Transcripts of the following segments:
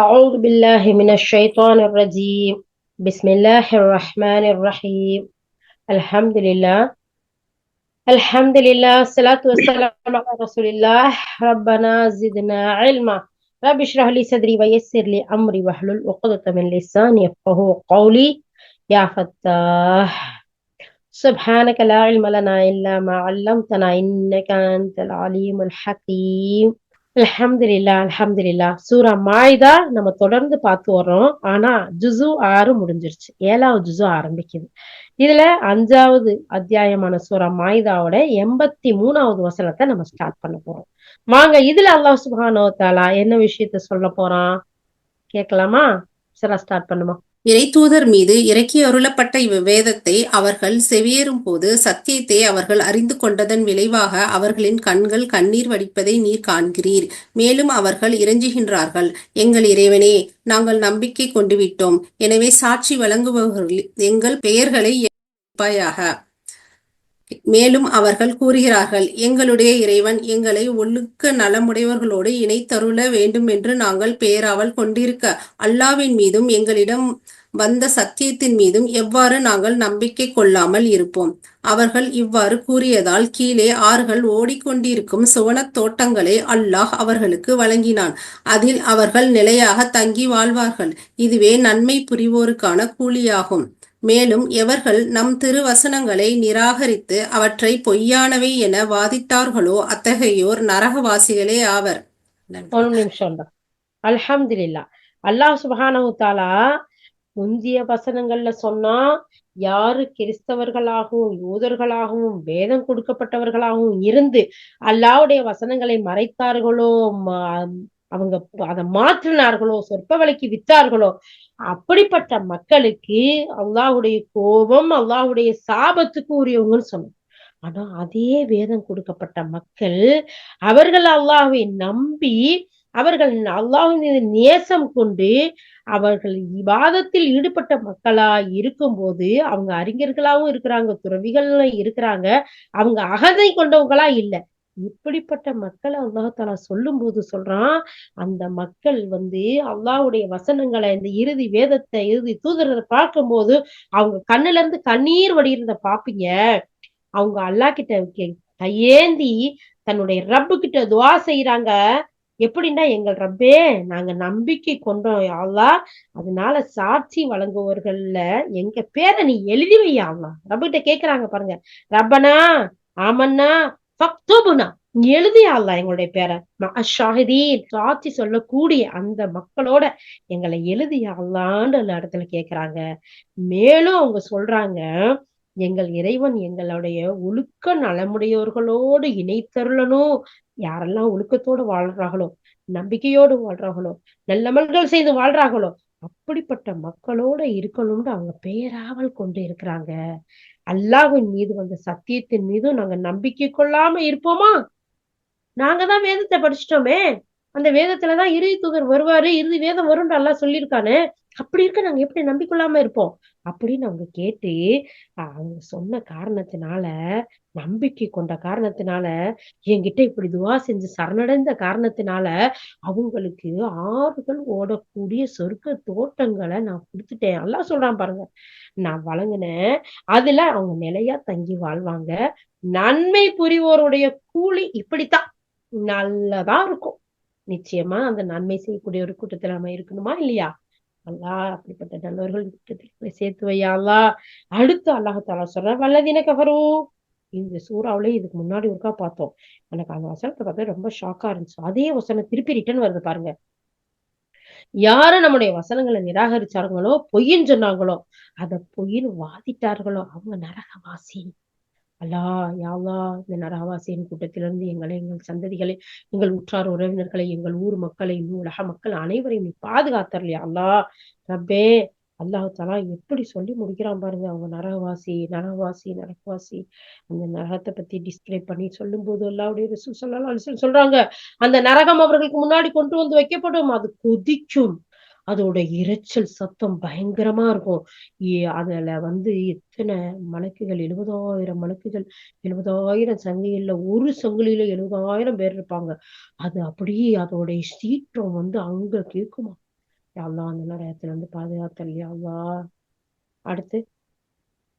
أعوذ بالله من الشيطان الرجيم. بسم الله الرحمن الرحيم. الحمد لله. الحمد لله. الصلاة والسلام على رسول الله. ربنا زدنا علما. رب اشرح لي صدري ويسر لي أمري واحلل عقدة من لساني يفقهوا قولي. يا فتاح. سبحانك لا علم لنا إلا ما علمتنا إنك أنت العليم الحكيم. அலமதுல்லா அலமதுல்லா சூரா மாய்தா நம்ம தொடர்ந்து பார்த்து வர்றோம். ஆனா ஜுசு ஆறு முடிஞ்சிருச்சு. ஏழாவது ஜுசு ஆரம்பிக்குது. இதுல அஞ்சாவது அத்தியாயமான சூரா மாய்தாவோட எண்பத்தி மூணாவது வசனத்தை நம்ம ஸ்டார்ட் பண்ண போறோம். வாங்க இதுல அல்லாஹ் சுபானோ தாலா என்ன விஷயத்த சொல்ல போறான்? கேட்கலாமா? சரா ஸ்டார்ட் பண்ணுமா? இறைத்தூதர் மீது இறக்கி அருளப்பட்ட இவ்வேதத்தை அவர்கள் செவியேறும் போது சத்தியத்தை அவர்கள் அறிந்து கொண்டதன் விளைவாக அவர்களின் கண்கள் கண்ணீர் வடிப்பதை நீர் காண்கிறீர். மேலும் அவர்கள் இறைஞ்சுகின்றார்கள். எங்கள் இறைவனே நாங்கள் நம்பிக்கை கொண்டு விட்டோம். எனவே சாட்சி வழங்குபவர்கள் எங்கள் பெயர்களை எண்ணிப்பாயாக மேலும் அவர்கள் கூறுகிறார்கள் எங்களுடைய இறைவன் எங்களை ஒழுக்க நலமுடையவர்களோடு இணைத்தருள வேண்டும் என்று நாங்கள் பேராவல் கொண்டிருக்க அல்லாவின் மீதும் எங்களிடம் வந்த சத்தியத்தின் மீதும் எவ்வாறு நாங்கள் நம்பிக்கை கொள்ளாமல் இருப்போம்? அவர்கள் இவ்வாறு கூறியதால் கீழே ஆறுகள் ஓடிக்கொண்டிருக்கும் சுவனத் தோட்டங்களை அல்லாஹ் அவர்களுக்கு வழங்கினான். அதில் அவர்கள் நிலையாக தங்கி வாழ்வார்கள். இதுவே நன்மை புரிவோருக்கான கூலியாகும். மேலும் எவர்கள் நம் திருவசனங்களை நிராகரித்து அவற்றை பொய்யானவை என வாதிட்டார்களோ அத்தகையோர் நரகவாசிகளே ஆவர். ஒரு நிமிஷம் அல்ஹம்துலில்லா அல்லாஹ் சுபானு தாலா முந்திய வசனங்கள்ல சொன்னா யாரு கிறிஸ்தவர்களாகவும் யூதர்களாகவும் வேதம் கொடுக்கப்பட்டவர்களாகவும் இருந்து அல்லாவுடைய வசனங்களை மறைத்தார்களோ அவங்க அதை மாற்றினார்களோ சொற்ப விலைக்கு வித்தார்களோ அப்படிப்பட்ட மக்களுக்கு அல்லாஹுடைய கோபம் அல்லாஹுடைய சாபத்துக்கு உரியவங்கன்னு சொன்னோம் ஆனா அதே வேதம் கொடுக்கப்பட்ட மக்கள் அவர்கள் அல்லாஹை நம்பி அவர்கள் அல்லாஹின் நேசம் கொண்டு அவர்கள் விவாதத்தில் ஈடுபட்ட மக்களா இருக்கும்போது அவங்க அறிஞர்களாவும் இருக்கிறாங்க துறவிகள் இருக்கிறாங்க. அவங்க அகதை கொண்டவங்களா இல்லை. இப்படிப்பட்ட மக்களை அல்லாஹாலா சொல்லும் போது சொல்றான் அந்த மக்கள் வந்து அல்லாவுடைய வசனங்களை இந்த இறுதி வேதத்தை இறுதி தூதரத்தை பார்க்கும்போது அவங்க கண்ணுல இருந்து கண்ணீர் வடிகிறத பாப்பீங்க அவங்க அல்லா கிட்ட கையேந்தி தன்னுடைய ரப்பு கிட்ட துவா செய்யறாங்க எப்படின்னா எங்கள் ரப்பே நாங்க நம்பிக்கை கொண்டோம் யாவா அதனால சாட்சி வழங்குவர்கள்ல எங்க பேரை நீ எழுதி வையாவா ரப்பிட்ட கேக்குறாங்க பாருங்க. ரப்பனா ஆமன்னா பக்தோபுனா எழுதி அல்லா எங்களுடைய பேரை. ஷாஹிதீன் சாட்சி சொல்லக்கூடிய அந்த மக்களோட எங்களை எழுதி அல்லான்னு இடத்துல கேக்குறாங்க. மேலும் அவங்க சொல்றாங்க எங்கள் இறைவன் எங்களுடைய ஒழுக்க நலமுடையோர்களோடு இணைத்தருளனும் யாரெல்லாம் ஒழுக்கத்தோடு வாழ்றாங்களோ நம்பிக்கையோடு வாழ்றாங்களோ நல்லமல்கள் செய்து வாழ்றாங்களோ அப்படிப்பட்ட மக்களோட இருக்கணும்னு அவங்க பேராவல் கொண்டு இருக்கிறாங்க. அல்லாஹின் மீது வந்த சத்தியத்தின் மீதும் நாங்க நம்பிக்கை கொள்ளாம இருப்போமா? நாங்க தான் வேதத்தை படிச்சிட்டோமே. அந்த வேதத்துலதான் இறுதி தூதர் வருவாரு இறுதி வேதம் வரும்ன்ற எல்லாம் சொல்லியிருக்கானு அப்படி இருக்க நாங்க எப்படி நம்பிக்கொள்ளாம இருப்போம்? அப்படின்னு அவங்க கேட்டு அவங்க சொன்ன காரணத்தினால நம்பிக்கை கொண்ட காரணத்தினால என்கிட்ட இப்படி துவா செஞ்சு சரணடைந்த காரணத்தினால அவங்களுக்கு ஆறுகள் ஓடக்கூடிய சொர்க்க தோட்டங்களை நான் கொடுத்துட்டேன். எல்லாம் சொல்றான் பாருங்க நான் வழங்கினேன் அதுல அவங்க நிலையா தங்கி வாழ்வாங்க. நன்மை புரிவோருடைய கூலி இப்படித்தான். நல்லதா இருக்கும். நிச்சயமா அந்த நன்மை செய்யக்கூடிய ஒரு கூட்டத்துல நம்ம இருக்கணுமா இல்லையா? அல்லா அப்படிப்பட்ட நல்லவர்கள் கூட்டத்தில் சேர்த்து வையாலா அடுத்து அல்லாஹால சொல்ற வல்லதின கவரும் இந்த சூறாவிலே இதுக்கு முன்னாடி ஒருக்கா பார்த்தோம். எனக்கு அந்த வசனத்தை பார்த்தா ரொம்ப ஷாக்கா இருந்துச்சு. அதே வசனம் திருப்பி ரிட்டர்ன் வருது பாருங்க. யாரு நம்முடைய வசனங்களை நிராகரிச்சார்களோ பொய்ன்னு சொன்னாங்களோ அத பொய்ன்னு வாதிட்டார்களோ அவங்க நரகவாசி. அல்லா யாவா இந்த நரகவாசியின் கூட்டத்திலிருந்து எங்களை எங்கள் சந்ததிகளை எங்கள் உற்றார் உறவினர்களை எங்கள் ஊர் மக்களை உலக மக்கள் அனைவரையும் நீ பாதுகாத்தரலையா அல்லா ரப்பே அல்லாஹாலா எப்படி சொல்லி முடிக்கிறான் பாருங்க. அவங்க நரகவாசி நரகவாசி நரகவாசி அந்த நரகத்தை பத்தி டிஸ்கிரைப் பண்ணி சொல்லும் போது அல்லாவுடைய சொல்லலாம் சொல்றாங்க அந்த நரகம் அவர்களுக்கு முன்னாடி கொண்டு வந்து வைக்கப்படும் அது கொதிக்கும். அதோட இரைச்சல் சத்தம் பயங்கரமா இருக்கும். அதுல வந்து எத்தனை மலக்குகள் எழுபதாயிரம் மலக்குகள் எழுபதாயிரம் சங்கிலியில ஒரு சங்கிலியில எழுபதாயிரம் பேர் இருப்பாங்க. அது அப்படியே அதோடைய சீற்றம் வந்து அங்க கேட்குமா அல்லா அந்த நேரத்துல இருந்து பாதுகாத்தல். அல்லா அடுத்து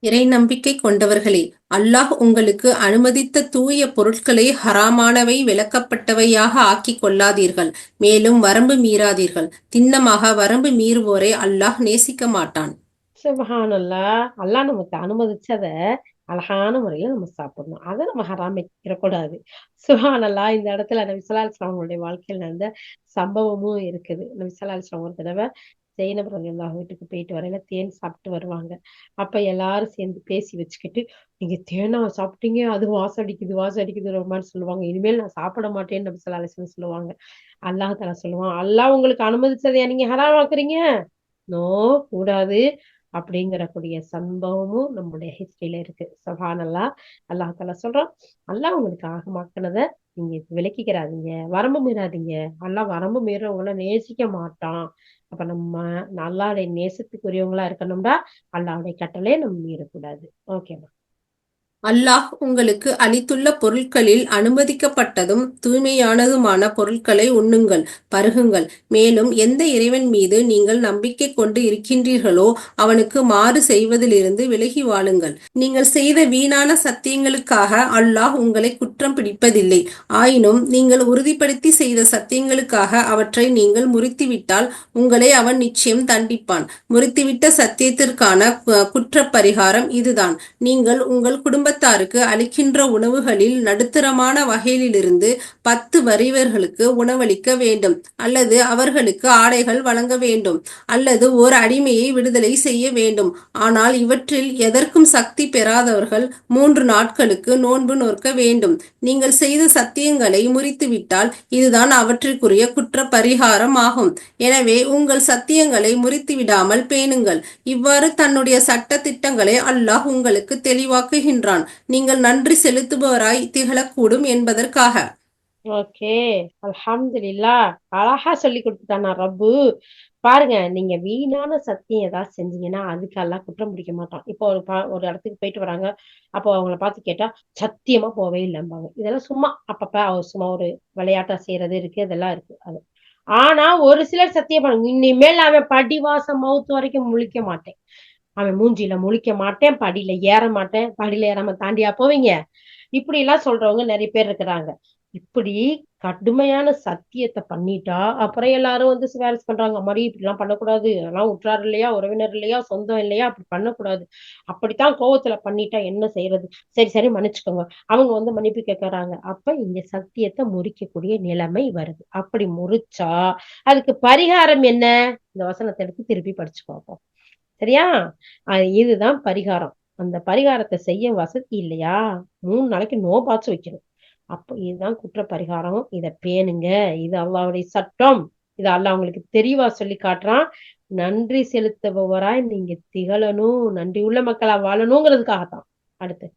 இறை நம்பிக்கை கொண்டவர்களே அல்லாஹ் உங்களுக்கு அனுமதித்த தூய பொருட்களை ஹராமானவை விளக்கப்பட்டவையாக ஆக்கிக் கொள்ளாதீர்கள். மேலும் வரம்பு மீறாதீர்கள். திண்ணமாக வரம்பு மீறுவோரை அல்லாஹ் நேசிக்க மாட்டான். சுபஹானல்லா அல்லாஹ் நமக்கு அனுமதிச்சத அழகான முறையில நம்ம சாப்பிடணும். அதை நம்ம ஹராமிக்கிறக்கூடாது. சுபஹானல்லா இந்த இடத்துல நபி ஸல்லல்லாஹு அலைஹி வாழ்க்கையில் நடந்த சம்பவமும் இருக்குது. நபி ஸல்லல்லாஹு அலைஹி ஒரு தடவை ஜெயினப் எல்லா வீட்டுக்கு போயிட்டு வரையில தேன் சாப்பிட்டு வருவாங்க. அப்ப எல்லாரும் சேர்ந்து பேசி வச்சுக்கிட்டு நீங்க தேனா சாப்பிட்டீங்க? அது வாசம் அடிக்குது வாசம் அடிக்குது மாதிரி சொல்லுவாங்க. இனிமேல் நான் சாப்பிட மாட்டேன்னு நபி ஸல்லல்லாஹு சொல்லுவாங்க. அல்லாஹ் தலா சொல்லுவான் அல்லாஹ் உங்களுக்கு அனுமதிச்சதையா? நீங்க ஹராமாக்குறீங்க நோ கூடாது அப்படிங்கிற கூடிய சம்பவமும் நம்முடைய ஹிஸ்டரியில இருக்கு. சஹானல்லா அல்லாஹ் தலா சொல்றான் அல்லாஹ் உங்களுக்கு ஆகமாக்குனத நீங்க விலக்கிக்கிறாதீங்க வரம்பு மீறாதீங்க. அல்லாஹ் வரம்பு மீறவங்கள நேசிக்க மாட்டான். அப்ப நம்ம அல்லாஹ்வுடைய நேசத்துக்குரியவங்களா இருக்கணும்டா அல்லாவுடைய கட்டளையே நம்ம மீறக்கூடாது. ஓகேவா அல்லாஹ் உங்களுக்கு அளித்துள்ள பொருட்களில் அனுமதிக்கப்பட்டதும் தூய்மையானதுமான பொருட்களை உண்ணுங்கள் பருகுங்கள். மேலும் எந்த இறைவன் மீது நீங்கள் நம்பிக்கை கொண்டு இருக்கின்றீர்களோ அவனுக்கு மாறு செய்வதிலிருந்து விலகி வாழுங்கள். நீங்கள் செய்த வீணான சத்தியங்களுக்காக அல்லாஹ் உங்களை குற்றம் பிடிப்பதில்லை. ஆயினும் நீங்கள் உறுதிப்படுத்தி செய்த சத்தியங்களுக்காக அவற்றை நீங்கள் முறித்துவிட்டால் உங்களை அவன் நிச்சயம் தண்டிப்பான். முறித்துவிட்ட சத்தியத்திற்கான குற்ற பரிகாரம் இதுதான். நீங்கள் உங்கள் குடும்பத்தாருக்கு அளிக்கின்ற உணவுகளில் நடுத்தரமான வகையிலிருந்து பத்து வரிவர்களுக்கு உணவளிக்க வேண்டும். அல்லது அவர்களுக்கு ஆடைகள் வழங்க வேண்டும். அல்லது ஓர் அடிமையை விடுதலை செய்ய வேண்டும். ஆனால் இவற்றில் எதற்கும் சக்தி பெறாதவர்கள் மூன்று நாட்களுக்கு நோன்பு நோக்க வேண்டும். நீங்கள் செய்த சத்தியங்களை முறித்துவிட்டால் இதுதான் அவற்றிற்குரிய குற்ற பரிகாரம் ஆகும். எனவே உங்கள் சத்தியங்களை முறித்துவிடாமல் பேணுங்கள். இவ்வாறு தன்னுடைய சட்ட திட்டங்களை அல்லாஹ் உங்களுக்கு தெளிவாக்குகின்றான். நீங்கள் நன்றி செலுத்துபவராய் திகழக்கூடும் என்பதற்காக. ஓகே அல்ஹம்துலில்லா. அழகா சொல்லி கொடுத்துட்டானா ரப்பு. பாருங்க நீங்க வீணான சத்தியம் ஏதாவது செஞ்சீங்கன்னா அதுக்கு எல்லாம் குற்றம் பிடிக்க மாட்டான். இப்போ ஒரு ஒரு இடத்துக்கு போயிட்டு வராங்க அப்போ அவங்கள பார்த்து கேட்டா சத்தியமா போவே இல்லைம்பாங்க. இதெல்லாம் சும்மா அப்பப்ப அவர் சும்மா ஒரு விளையாட்டா செய்யறது இருக்கு இதெல்லாம் இருக்கு அது. ஆனா ஒரு சிலர் சத்தியம் பண்ணுங்க இனிமேல் அவன் படிவாசம் மவுத்து வரைக்கும் முழிக்க மாட்டேன். அவன் மூஞ்சியில முழிக்க மாட்டேன் படியில ஏற மாட்டேன் படியில ஏறாம தாண்டியா போவீங்க? இப்படி எல்லாம் சொல்றவங்க நிறைய பேர் இருக்கிறாங்க. இப்படி கடுமையான சத்தியத்தை பண்ணிட்டா அப்புறம் எல்லாரும் வந்து சிபாரிசு பண்றாங்க. மாதிரி இப்படி எல்லாம் பண்ணக்கூடாது. அதெல்லாம் உற்றார் இல்லையா உறவினர் இல்லையா சொந்தம் இல்லையா அப்படி பண்ணக்கூடாது. அப்படித்தான் கோவத்துல பண்ணிட்டா என்ன செய்யறது சரி சரி மன்னிச்சுக்கோங்க. அவங்க வந்து மன்னிப்பு கேட்கறாங்க அப்ப இங்க சத்தியத்தை முறிக்கக்கூடிய நிலைமை வருது. அப்படி முறிச்சா அதுக்கு பரிகாரம் என்ன? இந்த வசனத்தை எடுத்து திருப்பி படிச்சு பார்ப்போம். சரியா? இதுதான் பரிகாரம். அந்த பரிகாரத்தை செய்ய வசதி இல்லையா? மூணு நாளைக்கு நோ பாச்சு வைக்கணும். அப்போ இதுதான் குற்ற பரிகாரம் இதை பேணுங்க. இது அல்லாவுடைய சட்டம். இது அல்லாஹ் உங்களுக்கு தெளிவா சொல்லி காட்டுறான். நன்றி செலுத்துபவராய் நீங்க திகழணும். நன்றி உள்ள மக்களா வாழணுங்கிறதுக்காகத்தான். அடுத்து.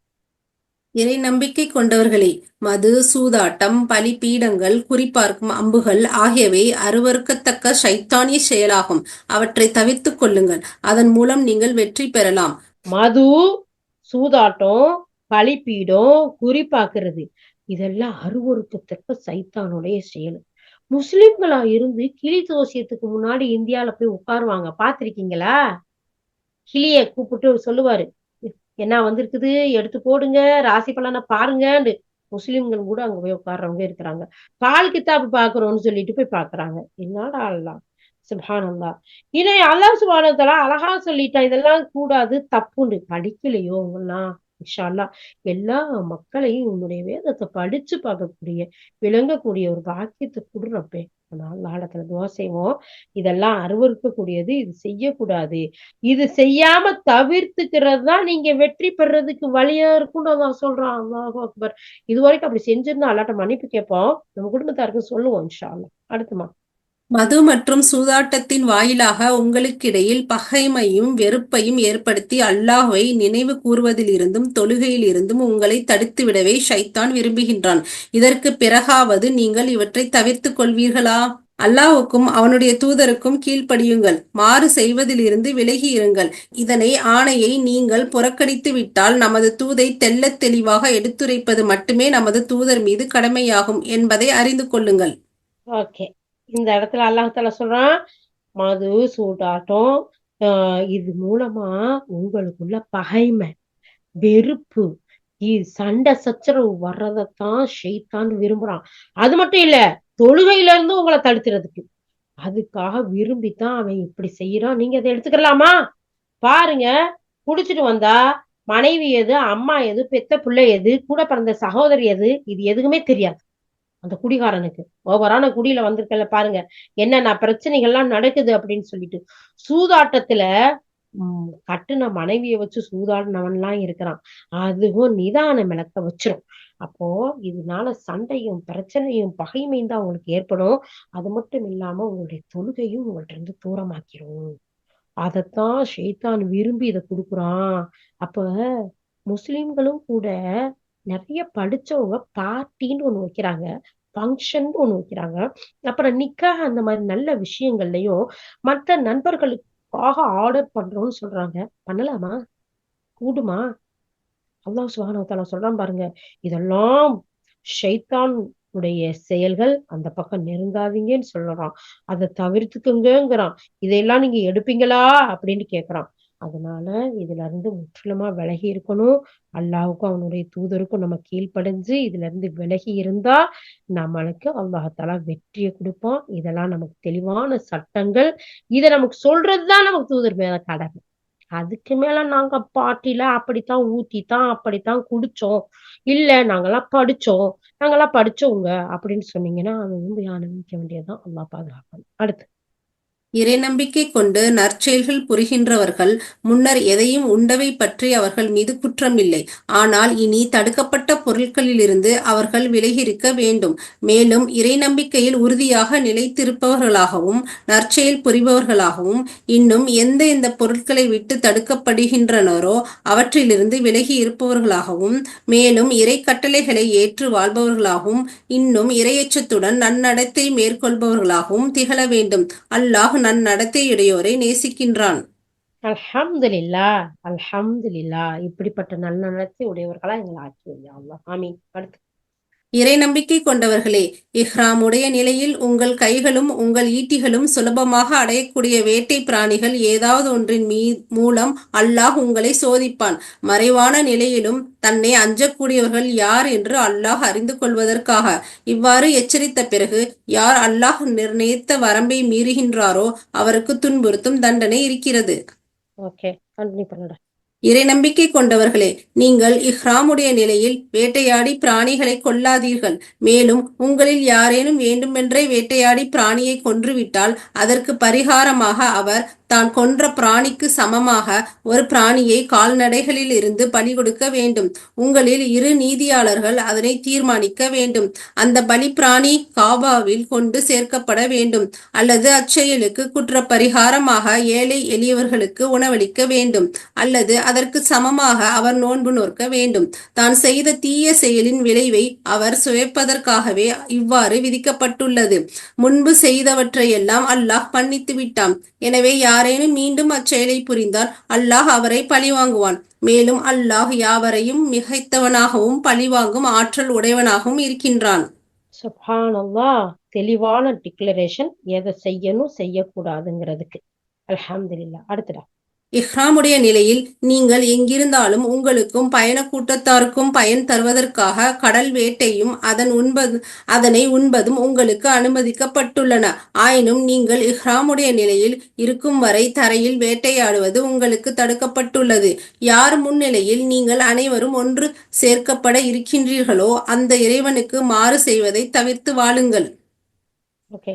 இறை நம்பிக்கை கொண்டவர்களே மது சூதாட்டம் பலி பீடங்கள் குறிப்பார்க்கும் அம்புகள் ஆகியவை அருவருக்கத்தக்க சைத்தானிய செயலாகும். அவற்றை தவிர்த்துக் கொள்ளுங்கள். அதன் மூலம் நீங்கள் வெற்றி பெறலாம். மது சூதாட்டம் பலிப்பீடம் குறிப்பாக்குறது இதெல்லாம் அருவருக்கத்தக்க சைத்தானுடைய செயல். முஸ்லிம்களா இருந்து கிளி தோசியத்துக்கு முன்னாடி இந்தியால போய் உட்காருவாங்க. பாத்திருக்கீங்களா கிளிய கூப்பிட்டு சொல்லுவாரு என்ன வந்திருக்குது? எடுத்து போடுங்க ராசி பலனை பாருங்கன்னு முஸ்லிம்கள் கூட அங்க போய் உட்கார்றவங்க இருக்கிறாங்க. பால் கித்தாப்பு பாக்குறோம்னு சொல்லிட்டு போய் பாக்குறாங்க. என்னடா சுபானந்தா சுபான் அல்லா இனி அல்லாஹ் அழகா சொல்லிட்டான் இதெல்லாம் கூடாது தப்புண்டு. படிக்கலையோ அவங்கெல்லாம் இன்ஷா எல்லா மக்களையும் உன்னுடைய வேதத்தை படிச்சு பார்க்கக்கூடிய விளங்கக்கூடிய ஒரு பாக்கியத்தை கொடுறப்பே நாளத்துல துவா செய்வோம். இதெல்லாம் அருவருக்கக்கூடியது. இது செய்யக்கூடாது. இது செய்யாம தவிர்த்துக்கிறது தான் நீங்க வெற்றி பெறதுக்கு வழியா இருக்கும்னு அல்லாஹ் சொல்றான். அல்லாஹ் அக்பர். இது வரைக்கும் அப்படி செஞ்சிருந்தா அல்லாட்ட மன்னிப்பு கேட்போம். நம்ம குடும்பத்தாருக்கு சொல்லுவோம் இன்ஷா அல்லா அடுத்துமா மது மற்றும் சூதாட்டத்தின் வாயிலாக உங்களுக்கிடையில் பகைமையும் வெறுப்பையும் ஏற்படுத்தி அல்லாஹ்வை நினைவு கூறுவதிலிருந்தும் தொழுகையிலிருந்தும் உங்களை தடுத்துவிடவே ஷைத்தான் விரும்புகின்றான். இதற்கு பிறகாவது நீங்கள் இவற்றை தவிர்த்துக் கொள்வீர்களா? அல்லாஹுக்கும் அவனுடைய தூதருக்கும் கீழ்ப்படியுங்கள். மாறு செய்வதிலிருந்து விலகி இருங்கள். இதனை ஆணையை நீங்கள் புறக்கணித்து விட்டால் நமது தூதை தெள்ளத் தெளிவாக எடுத்துரைப்பது மட்டுமே நமது தூதர் மீது கடமையாகும் என்பதை அறிந்து கொள்ளுங்கள். ஓகே இந்த இடத்துல அல்லாஹால சொல்றான் மது சூடாட்டம் ஆஹ் இது மூலமா உங்களுக்குள்ள பகைமை வெறுப்பு சண்டை சச்சரவு வர்றதைத்தான் ஷைத்தான் விரும்புறான். அது மட்டும் இல்ல தொழுகையில இருந்து உங்களை தடுத்துறதுக்கு. அதுக்காக விரும்பித்தான் அவன் இப்படி செய்யறான். நீங்க அதை எடுத்துக்கலாமா? பாருங்க குடிச்சிட்டு வந்தா மனைவி எது அம்மா எது பெத்த பிள்ளை எது கூட பிறந்த சகோதரி எது இது எதுக்குமே தெரியாது. அந்த குடிகாரனுக்கு. ஓவரான குடியில வந்திருக்கல பாருங்க. என்னென்ன பிரச்சனைகள்லாம் நடக்குது அப்படின்னு சொல்லிட்டு. சூதாட்டத்துல உம் கட்டுன மனைவியை வச்சு சூதாடினவன்லாம் இருக்கிறான். அதுவும் நிதான விளக்க வச்சிரும். அப்போ இதனால சண்டையும் பிரச்சனையும் பகைமையும் தான் உங்களுக்கு ஏற்படும். அது மட்டும் இல்லாம உங்களுடைய தொழுகையும் உங்கள்ட்ட இருந்து தூரமாக்கிரும். அதைத்தான் ஷேத்தான் விரும்பி இதை கொடுக்குறான். அப்ப முஸ்லிம்களும் கூட நிறைய படிச்சவங்க பார்ட்டின்னு ஒண்ணு வைக்கிறாங்க ஃபங்க்ஷன் ஒண்ணு வைக்கிறாங்க. அப்புறம் நிக்காக அந்த மாதிரி நல்ல விஷயங்கள்லயும் மற்ற நண்பர்களுக்காக ஆர்டர் பண்றோம்னு சொல்றாங்க. பண்ணலாமா? கூடுமா? அல்லாஹ் சுப்ஹானஹு சொல்றான் பாருங்க இதெல்லாம் ஷைத்தான் உடைய செயல்கள். அந்த பக்கம் நெருங்காதீங்கன்னு சொல்றான். அதை தவிர்த்துக்குங்கிறான் இதையெல்லாம் நீங்க எடுப்பீங்களா? அப்படின்னு கேக்குறான். அதனால இதுல இருந்து முற்றிலுமா விலகி இருக்கணும். அல்லாவுக்கும் அவனுடைய தூதருக்கும் நம்ம கீழ்ப்படிஞ்சு இதுல இருந்து விலகி இருந்தா நம்மளுக்கு அல்லாஹாலா வெற்றியை கொடுப்பான். இதெல்லாம் நமக்கு தெளிவான சட்டங்கள். இதை நமக்கு சொல்றதுதான் நமக்கு தூதர் மேல கடமை. அதுக்கு மேல நாங்க பாட்டில அப்படித்தான் ஊத்தித்தான் அப்படித்தான் குடிச்சோம். இல்ல நாங்கெல்லாம் படிச்சோம். நாங்கெல்லாம் படிச்சவங்க அப்படின்னு சொன்னீங்கன்னா அது வந்து அனுபவிக்க வேண்டியதுதான். அல்லா பாதுகாக்கணும் அடுத்து. இறை நம்பிக்கை கொண்டு நற்செயல்கள் புரிகின்றவர்கள் முன்னர் எதையும் உண்டவை பற்றி அவர்கள் மீது குற்றமில்லை. ஆனால் இனி தடுக்கப்பட்ட பொருட்களிலிருந்து அவர்கள் விலகியிருக்க வேண்டும். மேலும் இறை நம்பிக்கையில் உறுதியாக நிலைத்திருப்பவர்களாகவும் நற்செயல் புரிபவர்களாகவும் இன்னும் எந்த எந்த பொருட்களை விட்டு தடுக்கப்படுகின்றனரோ அவற்றிலிருந்து விலகி இருப்பவர்களாகவும் மேலும் இறை கட்டளைகளை ஏற்று வாழ்பவர்களாகவும் இன்னும் இரையச்சத்துடன் நன்னடத்தை மேற்கொள்பவர்களாகவும் திகழ வேண்டும். அல்லாஹ் நன்னடத்தையுடையோரை நேசிக்கின்றான். அல்ஹம்துலில்லா அல்ஹம்துலில்லா. இப்படிப்பட்ட நல்ல நடத்தை உடையவர்களா எங்களை ஆக்கி வையா ஆமீன். அடுத்து இறை நம்பிக்கை கொண்டவர்களே இஹ்ராமுடைய நிலையில் உங்கள் கைகளும் உங்கள் ஈட்டிகளும் சுலபமாக அடையக்கூடிய வேட்டை பிராணிகள் ஏதாவது ஒன்றின் மீ மூலம் அல்லாஹ் உங்களை சோதிப்பான். மறைவான நிலையிலும் தன்னை அஞ்சக்கூடியவர்கள் யார் என்று அல்லாஹ் அறிந்து கொள்வதற்காக. இவ்வாறு எச்சரித்த பிறகு யார் அல்லாஹ் நிர்ணயித்த வரம்பை மீறுகின்றாரோ அவருக்கு துன்புறுத்தும் தண்டனை இருக்கிறது. ஓகே இறை நம்பிக்கை கொண்டவர்களே நீங்கள் இஹ்ராமுடைய நிலையில் வேட்டையாடி பிராணிகளை கொல்லாதீர்கள். மேலும் உங்களில் யாரேனும் வேண்டுமென்றே வேட்டையாடி பிராணியை கொன்றுவிட்டால் அதற்கு பரிகாரமாக அவர் தான் கொன்ற பிராணிக்கு சமமாக ஒரு பிராணியை கால்நடைகளில் இருந்து பலி கொடுக்க வேண்டும். உங்களில் இரு நீதியாளர்கள் அதனை தீர்மானிக்க வேண்டும். அந்த பலி பிராணி காபாவில் கொண்டு சேர்க்கப்பட வேண்டும். அல்லது அச்செயலுக்கு குற்ற பரிகாரமாக ஏழை எளியவர்களுக்கு உணவளிக்க வேண்டும். அல்லது அதற்கு சமமாக அவர் நோன்பு நோக்க வேண்டும். தான் செய்த தீய செயலின் விளைவை அவர் சுவைப்பதற்காகவே இவ்வாறு விதிக்கப்பட்டுள்ளது. முன்பு செய்தவற்றையெல்லாம் அல்லாஹ் மன்னித்து விட்டான். எனவே யாரேனும் மீண்டும் அச்செயலை புரிந்தால் அல்லாஹ் அவரை பழிவாங்குவான் மேலும் அல்லாஹ் யாவரையும் மிகைத்தவனாகவும் பழிவாங்கும் ஆற்றல் உடையவனாகவும் இருக்கின்றான். சுபானல்லா தெளிவான டிக்ளரேஷன் எதை செய்யணும் செய்யக்கூடாதுங்கிறதுக்கு. அலமதுல்லா அடுத்துடா இஹ்ராமுடைய நிலையில் நீங்கள் எங்கிருந்தாலும் உங்களுக்கும் பயண கூட்டத்தாருக்கும் பயன் தருவதற்காக கடல் வேட்டையும் அதன் உண்பது அதனை உண்பதும் உங்களுக்கு அனுமதிக்கப்பட்டுள்ளன. ஆயினும் நீங்கள் இஹ்ராமுடைய நிலையில் இருக்கும் வரை தரையில் வேட்டையாடுவது உங்களுக்கு தடுக்கப்பட்டுள்ளது. யார் முன்னிலையில் நீங்கள் அனைவரும் ஒன்று சேர்க்கப்பட இருக்கின்றீர்களோ அந்த இறைவனுக்கு மாறு செய்வதை தவிர்த்து வாழுங்கள். ஓகே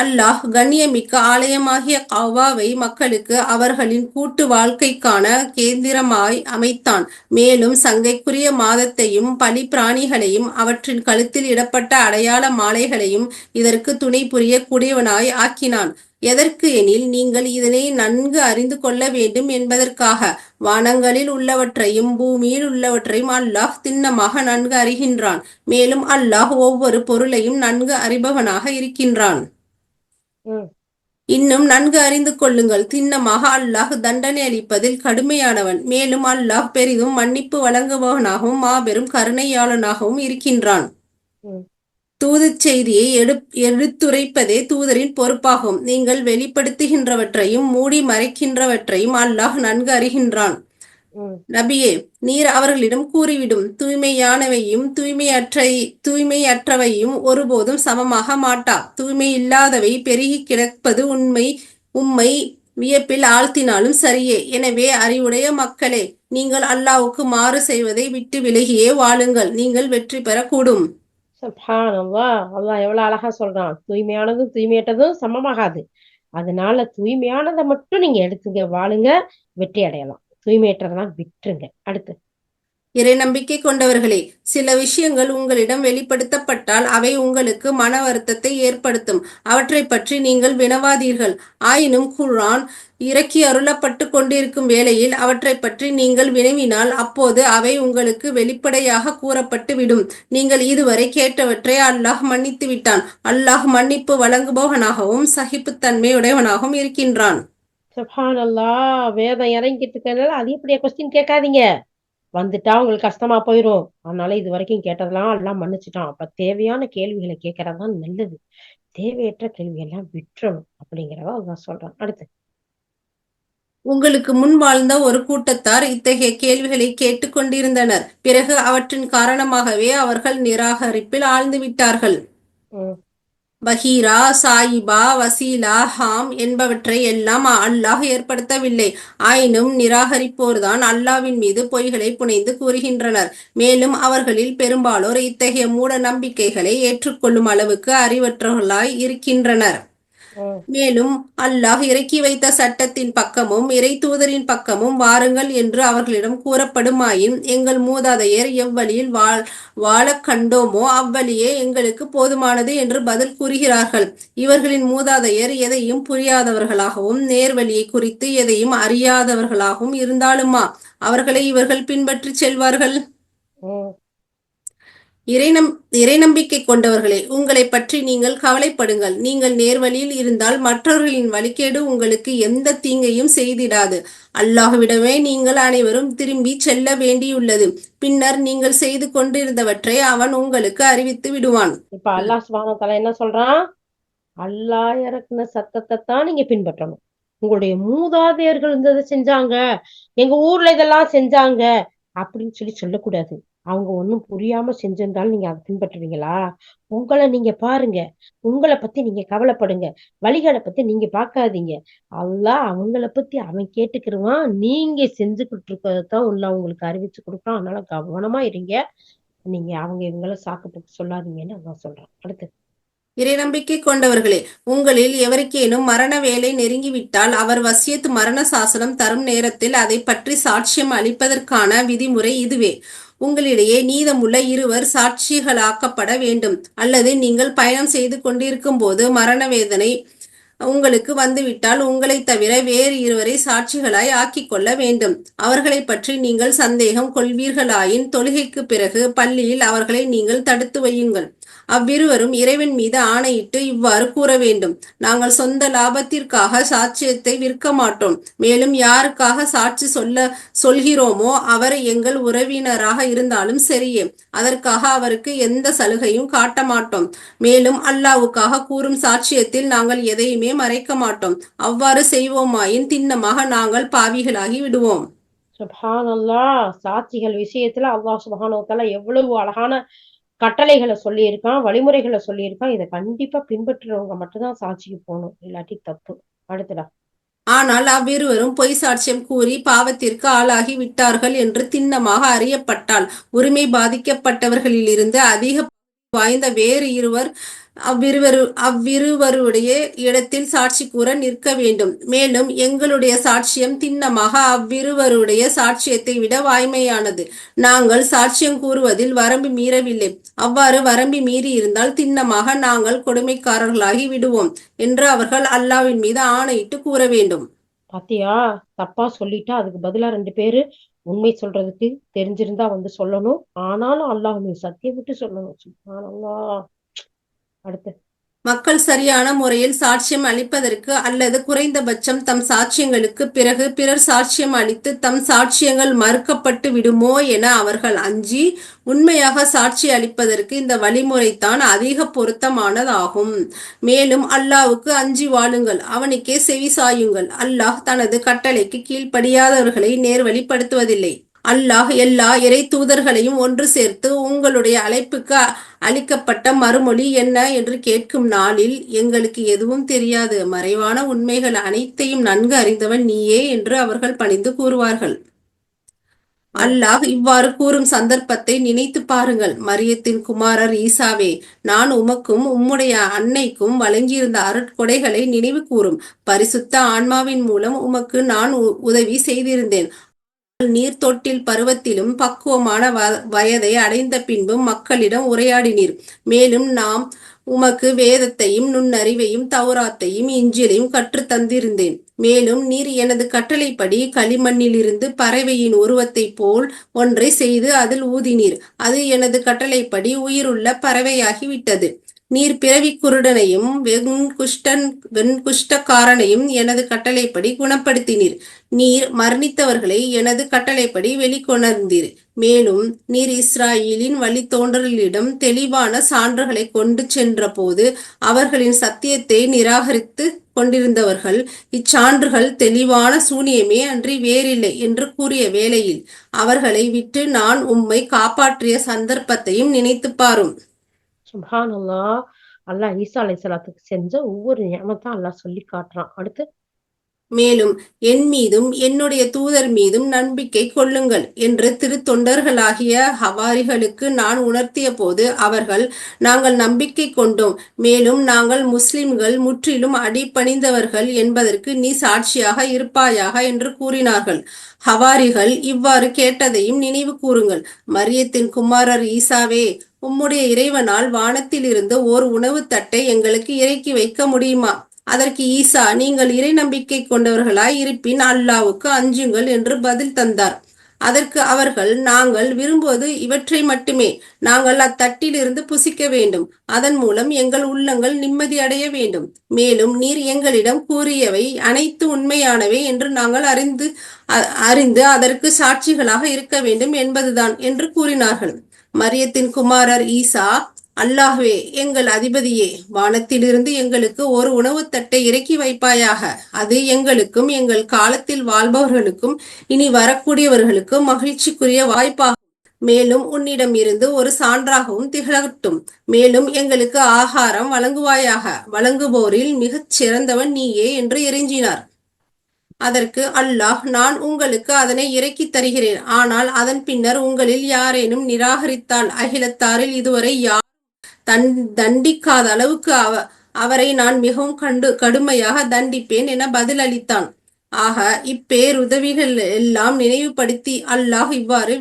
அல்லாஹ் கண்ணியமிக்க ஆலயமாகிய கவ்வாவை மக்களுக்கு அவர்களின் கூட்டு வாழ்க்கைக்கான கேந்திரமாய் அமைத்தான். மேலும் சங்கைக்குரிய மாதத்தையும் பலி பிராணிகளையும் அவற்றின் கழுத்தில் இடப்பட்ட அடையாள மாலைகளையும் இதற்கு துணை புரியக்கூடியவனாய் ஆக்கினான். எதற்கு எனில் நீங்கள் இதனை நன்கு அறிந்து கொள்ள வேண்டும் என்பதற்காக. வானங்களில் உள்ளவற்றையும் பூமியில் உள்ளவற்றையும் அல்லாஹ் திண்ணமாக நன்கு அறிகின்றான். மேலும் அல்லாஹ் ஒவ்வொரு பொருளையும் நன்கு அறிபவனாக இருக்கின்றான். இன்னும் நன்கு அறிந்து கொள்ளுங்கள். திண்ணமாக அல்லாஹ் தண்டனை அளிப்பதில் கடுமையானவன். மேலும் அல்லாஹ் பெரிதும் மன்னிப்பு வழங்குபவனாகவும் மாபெரும் கருணையாளனாகவும் இருக்கின்றான். ம். தூதுச் செய்தியை எடு எடுத்துரைப்பதே தூதரின் பொறுப்பாகும். நீங்கள் வெளிப்படுத்துகின்றவற்றையும் மூடி மறைக்கின்றவற்றையும் அல்லாஹ் நன்கு அறிகின்றான். நபியே நீர் அவர்களிடம் கூறிவிடும். தூய்மையானவையும் தூய்மையற்ற தூய்மையற்றவையும் ஒருபோதும் சமமாக மாட்டா. தூய்மை இல்லாதவை பெருகி கிடப்பது உண்மை உம்மை வியப்பில் ஆழ்த்தினாலும் சரியே. எனவே அறிவுடைய மக்களே நீங்கள் அல்லாஹ்வுக்கு மாறு செய்வதை விட்டு விலகியே வாழுங்கள். நீங்கள் வெற்றி பெறக்கூடும். அல்லாஹ் எவ்வளவு அழகா சொல்றான். தூய்மையானதும் தூய்மையற்றதும் சமமாகாது. அதனால தூய்மையானதை மட்டும் நீங்க எடுத்துங்க வாழுங்க வெற்றி அடையலாம். தூய்மையற்றதெல்லாம் விட்டுருங்க. அடுத்து. இறை நம்பிக்கை கொண்டவர்களே சில விஷயங்கள் உங்களிடம் வெளிப்படுத்தப்பட்டால் அவை உங்களுக்கு மன வருத்தத்தை ஏற்படுத்தும். அவற்றைப் பற்றி நீங்கள் வினவாதீர்கள். ஆயினும் குர்ஆன் இறக்கி அருளப்பட்டு கொண்டிருக்கும் வேளையில் அவற்றைப் பற்றி நீங்கள் வினவினால் அப்போது அவை உங்களுக்கு வெளிப்படையாக கூறப்பட்டு விடும். நீங்கள் இதுவரை கேட்டவற்றை அல்லாஹ் மன்னித்து விட்டான். அல்லாஹ் மன்னிப்பு வழங்குபவனாகவும் சகிப்புத்தன்மையுடையவனாகவும் இருக்கின்றான். சுப்ஹானல்லாஹ் வேதம் இறங்கிட்டு இருக்கனால அது இப்படியா கொஸ்டின் கேட்காதீங்க. வந்துட்டா உங்களுக்கு கஷ்டமா போயிரும். அதனால இது வரைக்கும் கேட்டதெல்லாம் எல்லாம் மன்னிச்சுட்டான் அப்ப தேவையான கேள்விகளை கேட்கறதுதான் நல்லது. தேவையற்ற கேள்வி எல்லாம் விட்டுறணும் அப்படிங்கிறத அதான் சொல்றான். அடுத்து. உங்களுக்கு முன் வாழ்ந்த ஒரு கூட்டத்தார் இத்தகைய கேள்விகளை கேட்டுக்கொண்டிருந்தனர். பிறகு அவற்றின் காரணமாகவே அவர்கள் நிராகரிப்பில் ஆழ்ந்து விட்டார்கள். பஹீரா சாயிபா வசீலா ஹாம் என்பவற்றை எல்லாம் அல்லாஹ் ஏற்படுத்தவில்லை. ஆயினும் நிராகரிப்போர்தான் அல்லாவின் மீது பொய்களை புனைந்து கூறுகின்றனர். மேலும் அவர்களில் பெரும்பாலோர் இத்தகைய மூட நம்பிக்கைகளை ஏற்றுக்கொள்ளும் அளவுக்கு அறிவற்றவர்களாய் இருக்கின்றனர். மேலும் அல்லாஹ் இறக்கி வைத்த சட்டத்தின் பக்கமும் இறை தூதரின் பக்கமும் வாருங்கள் என்று அவர்களிடம் கூறப்படுமாயின் எங்கள் மூதாதையர் எவ்வழியில் வாழ் வாழ கண்டோமோ அவ்வழியே எங்களுக்கு போதுமானது என்று பதில் கூறுகிறார்கள். இவர்களின் மூதாதையர் எதையும் புரியாதவர்களாகவும் நேர்வழியை குறித்து எதையும் அறியாதவர்களாகவும் இருந்தாலுமா? அவர்களை இவர்கள் பின்பற்றி செல்வார்கள். ம் இறைநம் இறைநம்பிக்கை கொண்டவர்களே உங்களை பற்றி நீங்கள் கவலைப்படுங்கள். நீங்கள் நேர்வழியில் இருந்தால் மற்றவர்களின் வழிகேடு உங்களுக்கு எந்த தீங்கையும் செய்திடாது. அல்லாஹ்விடமே நீங்கள் அனைவரும் திரும்பி செல்ல வேண்டியுள்ளது. பின்னர் நீங்கள் செய்து கொண்டிருந்தவற்றை அவன் உங்களுக்கு அறிவித்து விடுவான். இப்ப அல்லாஹ் சுப்ஹானஹு என்ன சொல்றான்? அல்லாஹ் இறக்குன சத்தத்தை தான் நீங்க பின்பற்றணும். உங்களுடைய மூதாதையர்கள் இருந்ததை செஞ்சாங்க? எங்க ஊர்ல இதெல்லாம் செஞ்சாங்க? அப்படின்னு சொல்லி சொல்லக்கூடாது. அவங்க ஒண்ணும் புரியாம செஞ்சிருந்தாலும் நீங்க அதை பின்பற்றுவீங்களா? உங்களை நீங்க பாருங்க. உங்களை பத்தி நீங்க கவலைப்படுங்க. வழிகளை பத்தி நீங்க பார்க்காதீங்க. அல்லாஹ் அவங்கள பத்தி அவன் கேட்டுக்கிருவான் நீங்க செஞ்சுக்கிட்டு இருக்கிறதான் உள்ள உங்களுக்கு அறிவிச்சு கொடுக்குறான். அதனால கவனமா இருங்க. நீங்க அவங்க இவங்கள சாக்கு போக்கு சொல்லாதீங்கன்னு நான் சொல்றான். அடுத்து. இறைநம்பிக்கை கொண்டவர்களே உங்களில் எவருக்கேனும் மரண வேலை நெருங்கிவிட்டால் அவர் வசியத்து மரண சாசனம் தரும் நேரத்தில் அதை பற்றி சாட்சியம் அளிப்பதற்கான விதிமுறை இதுவே. உங்களிடையே நீதமுள்ள இருவர் சாட்சிகளாக்கப்பட வேண்டும். அல்லது நீங்கள் பயணம் செய்து கொண்டிருக்கும் போது மரண வேதனை உங்களுக்கு வந்துவிட்டால் உங்களைத் தவிர வேறு இருவரை சாட்சிகளாய் ஆக்கிக் கொள்ள வேண்டும். அவர்களைப் பற்றி நீங்கள் சந்தேகம் கொள்வீர்களாயின் தொழுகைக்கு பிறகு பள்ளியில் அவர்களை நீங்கள் தடுத்து வையுங்கள். அவ்விருவரும் இறைவன் மீது ஆணையிட்டு இவ்வாறு கூற வேண்டும். நாங்கள் சொந்த லாபத்திற்காக சாட்சியத்தை விற்க மாட்டோம். மேலும் யாருக்காக சாட்சி சொல்ல சொல்கிறோமோ அவர் எங்கள் உறவினராக இருந்தாலும் சரியே. அதற்காக அவருக்கு எந்த சலுகையும் காட்ட மாட்டோம். மேலும் அல்லாவுக்காக கூறும் சாட்சியத்தில் நாங்கள் எதையுமே மறைக்க மாட்டோம். அவ்வாறு செய்வோமாயின் திண்ணமாக நாங்கள் பாவிகளாகி விடுவோம். சுப்ஹானல்லாஹ். சாட்சிகள் விஷயத்துல அல்லாஹ் சுப்ஹானஹு எவ்வளவு அழகான கட்டளைகளை சொல்லியிருக்கான் வழிமுறைகளை சொல்லியிருக்கான். இதை கண்டிப்பா பின்பற்றுறவங்க மட்டும்தான் சாட்சிக்கு போகணும். இல்லாட்டி தப்பு. அடுத்துடா ஆனால் அவ்விருவரும் பொய் சாட்சியம் கூறி பாவத்திற்கு ஆளாகி விட்டார்கள் என்று திண்ணமாக அறியப்பட்டால் உரிமை பாதிக்கப்பட்டவர்களிலிருந்து அதிக வாய்ந்த வேறு இருவர் அவ்விருவரு அவ்விருவருடைய இடத்தில் சாட்சி கூற நிற்க வேண்டும். மேலும் எங்களுடைய சாட்சியம் திண்ணமாக அவ்விருவருடைய சாட்சியத்தை விட வாய்மையானது. நாங்கள் சாட்சியம் கூறுவதில் வரம்பு மீறவில்லை. அவ்வாறு வரம்பி மீறி இருந்தால் திண்ணமாக நாங்கள் கொடுமைக்காரர்களாகி விடுவோம் என்று அவர்கள் அல்லாவின் மீது ஆணையிட்டு கூற வேண்டும். பாத்தியா? தப்பா சொல்லிட்டா அதுக்கு பதிலா ரெண்டு பேரு உண்மை சொல்றதுக்கு தெரிஞ்சிருந்தா வந்து சொல்லணும். ஆனாலும் அல்லாஹ் நீ சத்தியம் விட்டு சொல்லணும். சுப்ஹானல்லாஹ். அடுத்து மக்கள் சரியான முறையில் சாட்சியம் அளிப்பதற்கு அல்லது குறைந்தபட்சம் தம் சாட்சியங்களுக்கு பிறகு பிறர் சாட்சியம் அளித்து தம் சாட்சியங்கள் மறுக்கப்பட்டு விடுமோ என அவர்கள் அஞ்சி உண்மையாக சாட்சி அளிப்பதற்கு இந்த வழிமுறைதான் அதிக பொருத்தமானதாகும். மேலும் அல்லாவுக்கு அஞ்சி வாழுங்கள் அவனுக்கே செவி சாயுங்கள். அல்லாஹ் தனது கட்டளைக்கு கீழ்ப்படியாதவர்களை நேர்வழிப்படுத்துவதில்லை அல்லாஹ் எல்லா இறை தூதர்களையும் ஒன்று சேர்த்து உங்களுடைய அழைப்புக்கு அளிக்கப்பட்ட மறுமொழி என்ன என்று கேட்கும் நாளில் எங்களுக்கு எதுவும் தெரியாது. மறைவான உண்மைகள் அனைத்தையும் நன்கு அறிந்தவன் நீயே என்று அவர்கள் பணிந்து கூறுவார்கள். அல்லாஹ் இவ்வாறு கூறும் சந்தர்ப்பத்தை நினைத்து பாருங்கள். மரியத்தின் குமாரர் ஈசாவே நான் உமக்கும் உம்முடைய அன்னைக்கும் வழங்கியிருந்த அருட்கொடைகளை நினைவு கூறும். பரிசுத்த ஆன்மாவின் மூலம் உமக்கு நான் உதவி செய்திருந்தேன். நீர் தொட்டில் பருவத்திலும் பக்குவமான வயதை அடைந்த பின்பும் மக்களிடம் உரையாடினீர். மேலும் நாம் உமக்கு வேதத்தையும் நுண்ணறிவையும் தௌராத்தையும் இஞ்சிலையும் கற்று தந்திருந்தேன். மேலும் நீர் எனது கட்டளைப்படி களிமண்ணிலிருந்து பறவையின் உருவத்தைப் போல் ஒன்றை செய்து அதில் ஊதினீர். அது எனது கட்டளைப்படி உயிருள்ள பறவையாகிவிட்டது. நீர் பிறவி குருடனையும் வெண்குஷ்டன் வெண்குஷ்டக்காரனையும் எனது கட்டளைப்படி குணப்படுத்தினீர். நீர் மரணித்தவர்களை எனது கட்டளைப்படி வெளிக்கொணர்ந்தீர். மேலும் நீர் இஸ்ராயலின் வழித்தோன்றலிடம் தெளிவான சான்றுகளை கொண்டு சென்ற போது அவர்களின் சத்தியத்தை நிராகரித்து கொண்டிருந்தவர்கள் இச்சான்றுகள் தெளிவான சூனியமே அன்றி வேறில்லை என்று கூறிய வேளையில் அவர்களை விட்டு நான் உம்மை காப்பாற்றிய சந்தர்ப்பத்தையும் நினைத்து பாரும். சுபான் அல்லா அல்லாஹ் ஈசா அலை சலாத்துக்கு செஞ்ச ஒவ்வொரு நியமத்தான் அல்லாஹ் சொல்லி காட்டுறான். அடுத்து மேலும் என் மீதும் என்னுடைய தூதர் மீதும் நம்பிக்கை கொள்ளுங்கள் என்று திருத்தொண்டர்களாகிய ஹவாரிகளுக்கு நான் உணர்த்திய போது அவர்கள் நாங்கள் நம்பிக்கை கொண்டோம். மேலும் நாங்கள் முஸ்லிம்கள் முற்றிலும் அடிப்பணிந்தவர்கள் என்பதற்கு நீ சாட்சியாக இருப்பாயாக என்று கூறினார்கள். ஹவாரிகள் இவ்வாறு கேட்டதையும் நினைவு கூறுங்கள். மரியத்தின் குமாரர் ஈசாவே உம்முடைய இறைவனால் வானத்திலிருந்து ஓர் உணவு தட்டை எங்களுக்கு இறக்கி வைக்க முடியுமா? அதற்கு ஈசா நீங்கள் இறை நம்பிக்கை கொண்டவர்களாய் இருப்பின் அல்லாவுக்கு அஞ்சுங்கள் என்று பதில் தந்தார். அதற்கு அவர்கள் நாங்கள் விரும்புவது இவற்றை மட்டுமே. நாங்கள் அத்தட்டிலிருந்து புசிக்க வேண்டும். அதன் மூலம் எங்கள் உள்ளங்கள் நிம்மதி அடைய வேண்டும். மேலும் நீர் எங்களிடம் கூறியவை அனைத்து உண்மையானவை என்று நாங்கள் அறிந்து அறிந்து அதற்கு சாட்சிகளாக இருக்க வேண்டும் என்பதுதான் என்று கூறினார்கள். மரியத்தின் குமாரர் ஈசா அல்லாஹ்வே எங்கள் அதிபதியே வானத்திலிருந்து எங்களுக்கு ஒரு உணவு தட்டை இறக்கி வைப்பாயாக. அது எங்களுக்கும் எங்கள் காலத்தில் வாழ்பவர்களுக்கும் இனி வரக்கூடியவர்களுக்கும் மகிழ்ச்சிக்குரிய வாய்ப்பாகும். மேலும் உன்னிடம் இருந்து ஒரு சான்றாகவும் திகழட்டும். மேலும் எங்களுக்கு ஆகாரம் வழங்குவாயாக. வழங்குவோரில் மிகச் சிறந்தவன் நீயே என்று இறைஞ்சினார் அதற்கு அல்லாஹ் நான் உங்களுக்கு அதனை இறக்கி தருகிறேன். ஆனால் அதன் பின்னர் உங்களில் யாரேனும் நிராகரித்தால் அகிலத்தாரில் இதுவரை யார் தன் தண்டிக்காத அளவுக்கு அவ அவரை நான் மிகவும் கண்டு கடுமையாக தண்டிப்பேன் என பதிலளித்தான். ஆக இப்பேருதவிகள் எல்லாம் நினைவுபடுத்தி அல்லாஹ் இவ்வாறு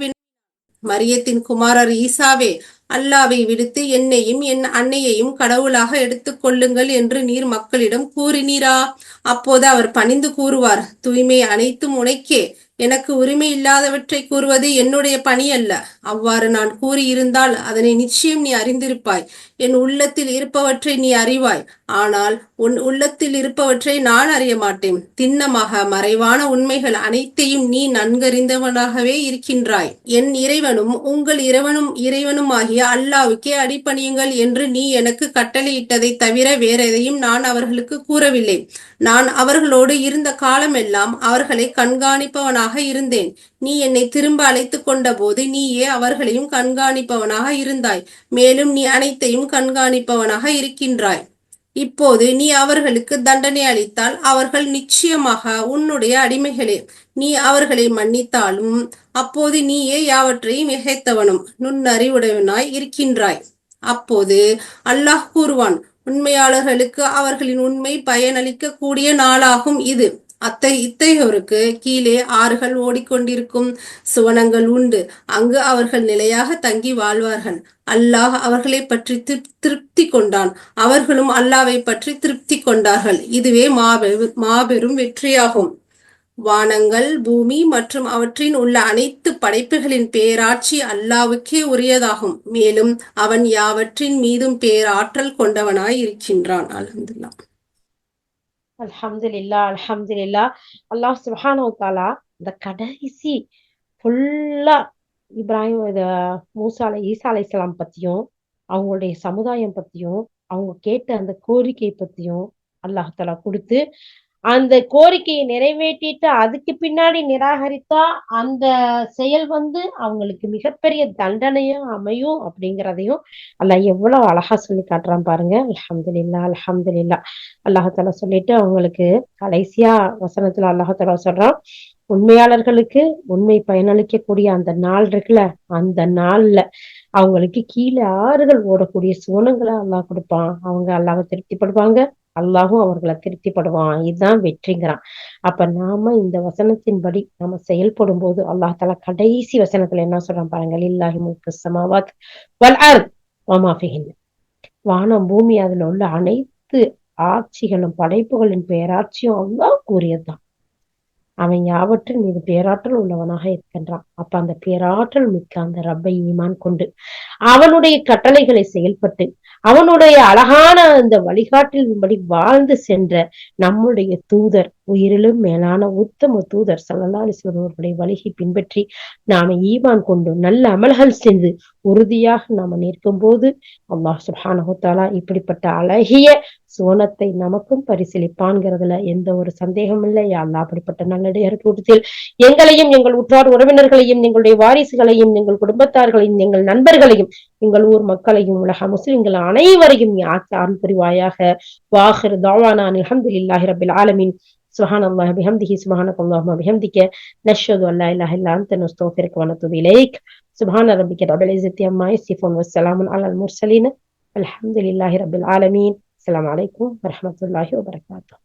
மரியத்தின் குமாரர் ஈசாவே அல்லாவை விடுத்து என்னையும் என் அன்னையையும் கடவுளாக எடுத்துக் கொள்ளுங்கள் என்று நீர் மக்களிடம் கூறினீரா? அப்போது அவர் பணிந்து கூறுவார் தூய்மை அனைத்தும் உனக்கே. எனக்கு உரிமை இல்லாதவற்றை கூறுவது என்னுடைய பணி அல்ல. அவ்வாறு நான் கூறியிருந்தால் அதனை நிச்சயம் நீ அறிந்திருப்பாய். என் உள்ளத்தில் இருப்பவற்றை நீ அறிவாய். ஆனால் உன் உள்ளத்தில் இருப்பவற்றை நான் அறிய மாட்டேன். திண்ணமாக மறைவான உண்மைகள் அனைத்தையும் நீ நன்கறிந்தவனாகவே இருக்கின்றாய். என் இறைவனும் உங்கள் இறைவனும் இறைவனும் ஆகிய அல்லாவுக்கே அடிப்பணியுங்கள் என்று நீ எனக்கு கட்டளையிட்டதை தவிர வேற எதையும் நான் அவர்களுக்கு கூறவில்லை. நான் அவர்களோடு இருந்த காலமெல்லாம் அவர்களை கண்காணிப்பவனாக இருந்தேன். நீ என்னை திரும்ப அழைத்து கொண்ட போது நீயே அவர்களையும் கண்காணிப்பவனாக இருந்தாய். மேலும் நீ அனைத்தையும் கண்காணிப்பவனாக இருக்கின்றாய். இப்போது நீ அவர்களுக்கு தண்டனை அளித்தால் அவர்கள் நிச்சயமாக உன்னுடைய அடிமைகளே. நீ அவர்களை மன்னித்தாலும் அப்போது நீயே யாவற்றையும் மிகைத்தவனும் நுண்ணறிவுடையவனாய் இருக்கின்றாய். அப்போது அல்லாஹ் கூறுவான் உண்மையாளர்களுக்கு அவர்களின் உண்மை பயனளிக்க கூடிய நாளாகும் இது. அத்தை இத்தகையோருக்கு கீழே ஆறுகள் ஓடிக்கொண்டிருக்கும் சுவனங்கள் உண்டு. அங்கு அவர்கள் நிலையாக தங்கி வாழ்வார்கள். அல்லாஹ் அவர்களை பற்றி திருப்தி கொண்டான். அவர்களும் அல்லாவை பற்றி திருப்தி கொண்டார்கள். இதுவே மாபெரும் மாபெரும் வெற்றியாகும். வானங்கள் பூமி மற்றும் அவற்றின் உள்ள அனைத்து படைப்புகளின் பேராட்சி அல்லாவுக்கே உரியதாகும். மேலும் அவன் யாவற்றின் மீதும் பேராற்றல் கொண்டவனாய் இருக்கின்றான் அல்ஹம்துலில்லாஹ். அல்ஹம்துலில்லா அல்ஹம்துலில்லா அல்லாஹ் சுப்ஹானஹு தாலா இந்த கடைசி ஃபுல்லா இப்ராஹிம் இது மூசா அலை இஸ்லாம் பத்தியும் அவங்களுடைய சமுதாயம் பத்தியும் அவங்க கேட்ட அந்த கோரிக்கை பத்தியும் அல்லாஹாலா கொடுத்து அந்த கோரிக்கையை நிறைவேற்றிட்டு அதுக்கு பின்னாடி நிராகரித்தா அந்த செயல் வந்து அவங்களுக்கு மிகப்பெரிய தண்டனையும் அமையும் அப்படிங்கிறதையும் அல்லாஹ் எவ்வளவு அழகா சொல்லி காட்டுறான் பாருங்க. அல்ஹம்துலில்லா அல்ஹம்துலில்லா அல்லாஹால சொல்லிட்டு அவங்களுக்கு கடைசியா வசனத்துல அல்லாஹால சொல்றான் உண்மையாளர்களுக்கு உண்மை பயனளிக்கக்கூடிய அந்த நாள் இருக்குல்ல அந்த நாள்ல அவங்களுக்கு கீழே ஆறுகள் ஓடக்கூடிய சுவனங்களை அல்லாஹ் கொடுப்பான். அவங்க அல்லாஹ் திருப்திப்படுவாங்க. அல்லாஹும் அவர்களை திருப்திப்படுவான். இதுதான் வெற்றிங்கிறான். அப்ப நாம இந்த வசனத்தின்படி நாம செயல்படும் போது அல்லாஹ் தாலா கடைசி வசனத்துல என்ன சொல்றான் பாருங்க இல்லாஹி முல்கு சமாவாத் வல் அர்த் வானம் பூமி அதுல உள்ள அனைத்து ஆட்சிகளும் படைப்புகளின் பேராட்சியும் அல்லாஹ் கூறியதுதான். அவன் யாவற்றின் மீது பேராற்றல் உள்ளவனாக இருக்கின்றான். அப்ப அந்த பேராற்றல் மிக்க அந்த ரப்பை ஈமான் கொண்டு அவனுடைய கட்டளைகளை செயல்பட்டு அவனுடைய அழகான அந்த வழிகாட்டின்படி வாழ்ந்து சென்ற நம்முடைய தூதர் உயிரிலும் மேலான உத்தம தூதர் சல்லல்லா அலிஸ்வரம் அவர்களுடைய வழியை பின்பற்றி நாம ஈமான் கொண்டு நல்ல அமல்கள் செய்து உறுதியாக நாம நிற்கும் போது அல்லாஹ் சுஹானஹுத்தாலா இப்படிப்பட்ட அழகிய சுவனத்தை நமக்கும் பரிசீலிப்பான்கிறதுல எந்த ஒரு சந்தேகம் இல்லை. அல்லா அப்படிப்பட்ட நல்லடியார் கூட்டத்தில் எங்களையும் எங்கள் உற்றார் உறவினர்களையும் எங்களுடைய வாரிசுகளையும் எங்கள் குடும்பத்தார்களையும் எங்கள் நண்பர்களையும் எங்கள் ஊர் மக்களையும் உலக முஸ்லிம்கள் அனைவரையும் நீ புரிவாயாக. வாஹர் தாவானா அல்ஹம்துலில்லாஹி ரபில் سبحان الله بحمده سبحانك اللهم وبحمدك نشهد ان لا اله الا انت نستغفرك ونتوب اليك سبحان ربك رب العزه عما يصفون والسلام على المرسلين الحمد لله رب العالمين السلام عليكم ورحمه الله وبركاته